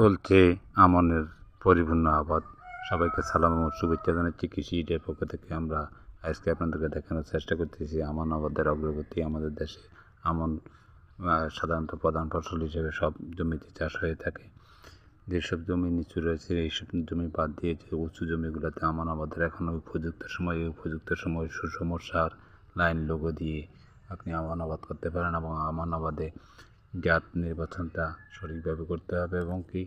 চলছে আমনের পরিপূর্ণ আবাদ। সবাইকে সালাম ও শুভেচ্ছা জানাচ্ছি। কৃষি ইটের পক্ষ থেকে আমরা আজকে আপনাদেরকে দেখানোর চেষ্টা করতেছি আমন আবাদের অগ্রগতি। আমাদের দেশে আমন সাধারণত প্রধান ফসল হিসেবে সব জমিতে চাষ হয়ে থাকে। যেসব জমি নিচু রয়েছে, এইসব জমি বাদ দিয়ে যে উঁচু জমিগুলোতে আমন আবাদের এখনও উপযুক্ত সময় উপযুক্ত সময় সুষম সার, লাইন, লোগো দিয়ে আপনি আমন আবাদ করতে পারেন এবং আমন আবাদে জাত নির্বাচনটা সঠিকভাবে করতে হবে এবং কি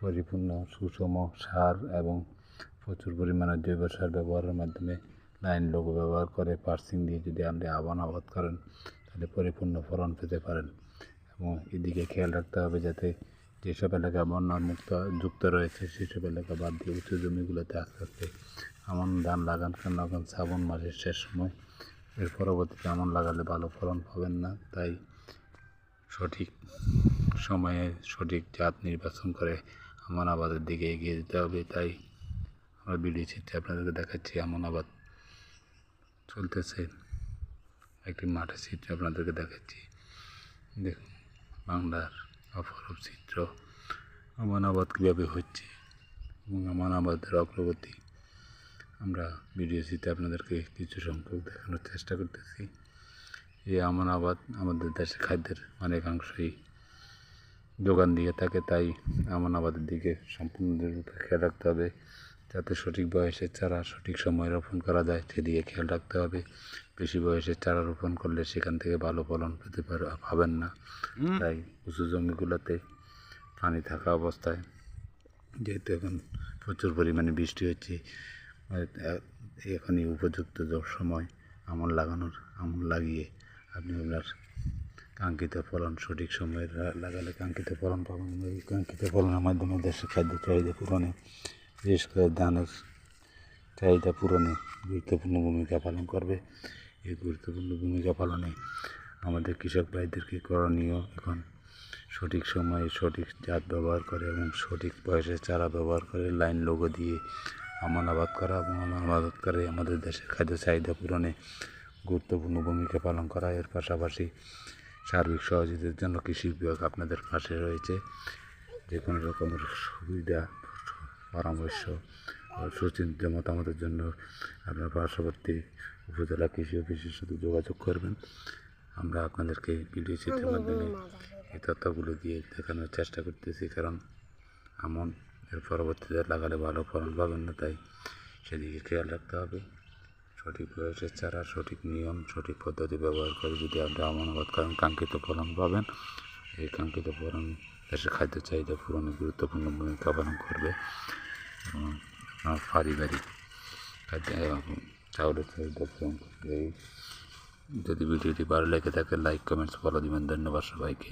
পরিপূর্ণ সুষম সার এবং প্রচুর পরিমাণে জৈব সার ব্যবহারের মাধ্যমে লাইন লোগো ব্যবহার করে পার্সিং দিয়ে যদি আপনি আবান আবাদ করেন, তাহলে পরিপূর্ণ ফলন পেতে পারেন। এবং এদিকে খেয়াল রাখতে হবে যাতে যেসব এলাকা বন্যা মুক্ত যুক্ত রয়েছে, সেসব এলাকা বাদ দিয়ে উঁচু জমিগুলোতে আস্তে আস্তে আমন ধান লাগান কারণ এখন শ্রাবণ মাসের শেষ সময়। এর পরবর্তীতে আমন লাগালে ভালো ফলন পাবেন না। তাই সঠিক সময়ে সঠিক জাত নির্বাচন করে আমন আবাদের দিকে এগিয়ে যেতে হবে, তাই আমরা ভিডিও চিত্রে আপনাদেরকে দেখাচ্ছি আমন আবাদ চলতেছে। একটি মাঠের চিত্র আপনাদেরকে দেখাচ্ছি। দেখুন, বাংলার অপরূপ চিত্র আমান আবাদ কীভাবে হচ্ছে এবং আমান আবাদের অগ্রগতি। আমরা ভিডিও চিত্রে আপনাদেরকে কিছু সংখ্যক দেখানোর চেষ্টা করতেছি। এই আমন আবাদ আমাদের দেশে খাদ্যের অনেকাংশই যোগান দিয়ে থাকে তাই আমন আবাদের দিকে সম্পূর্ণরূপে খেয়াল রাখতে হবে। যাতে সঠিক বয়সের চারা সঠিক সময়ে রোপণ করা যায় সেদিকে খেয়াল রাখতে হবে। বেশি বয়সের চারা রোপণ করলে সেখান থেকে ভালো ফলন পেতে পার পাবেন না। তাই উঁচু জমিগুলোতে পানি থাকা অবস্থায় যেহেতু এখন প্রচুর পরিমাণে বৃষ্টি হচ্ছে এখনই উপযুক্ত সময় আমন লাগানোর আমন লাগিয়ে আপনি আপনার কাঙ্ক্ষিত ফলন, সঠিক সময়ে লাগালে কাঙ্ক্ষিত ফলন পাবেন। এই কাঙ্ক্ষিত ফলনের মাধ্যমে দেশের খাদ্য চাহিদা পূরণে, বিশেষ করে ধানের চাহিদা পূরণে গুরুত্বপূর্ণ ভূমিকা পালন করবে। এই গুরুত্বপূর্ণ ভূমিকা পালনে আমাদের কৃষক ভাইদেরকে করণীয় এখন সঠিক সময়ে সঠিক জাত ব্যবহার করে এবং সঠিক বয়সে চারা ব্যবহার করে লাইন লোগো দিয়ে আমন আবাদ করা এবং আমন আবাদ করে আমাদের দেশের খাদ্য চাহিদা পূরণে গুরুত্বপূর্ণ ভূমিকা পালন করা। এর পাশাপাশি সার্বিক সহযোগিতার জন্য কৃষি বিভাগ আপনাদের পাশে রয়েছে। যে কোনো রকমের সুবিধা, পরামর্শ সুচিন্তিত মতামতের জন্য আপনার পার্শ্ববর্তী উপজেলা কৃষি অফিসের সাথে যোগাযোগ করবেন। আমরা আপনাদেরকে ভিডিও চিত্রের মাধ্যমে এই তথ্যগুলো দিয়ে দেখানোর চেষ্টা করতেছি, কারণ আমন এর পরবর্তীতে লাগালে ভালো ফলন পাবেন না, তাই সেদিকে খেয়াল রাখতে হবে। সঠিক বয়সের চারা সঠিক নিয়ম, সঠিক পদ্ধতি ব্যবহার করে যদি আপনি আমন আবাদ করেন, কাঙ্ক্ষিত ফলন পাবেন। এই কাঙ্ক্ষিত ফলন, দেশের খাদ্য চাহিদা পূরণে গুরুত্বপূর্ণ ভূমিকা পালন করবে। আপনার পারিবারিক খাদ্য চাউলের চাহিদা পূরণ করবে। যদি ভিডিওটি ভালো লেগে থাকে, লাইক, কমেন্টস ফলো দিবেন। ধন্যবাদ সবাইকে।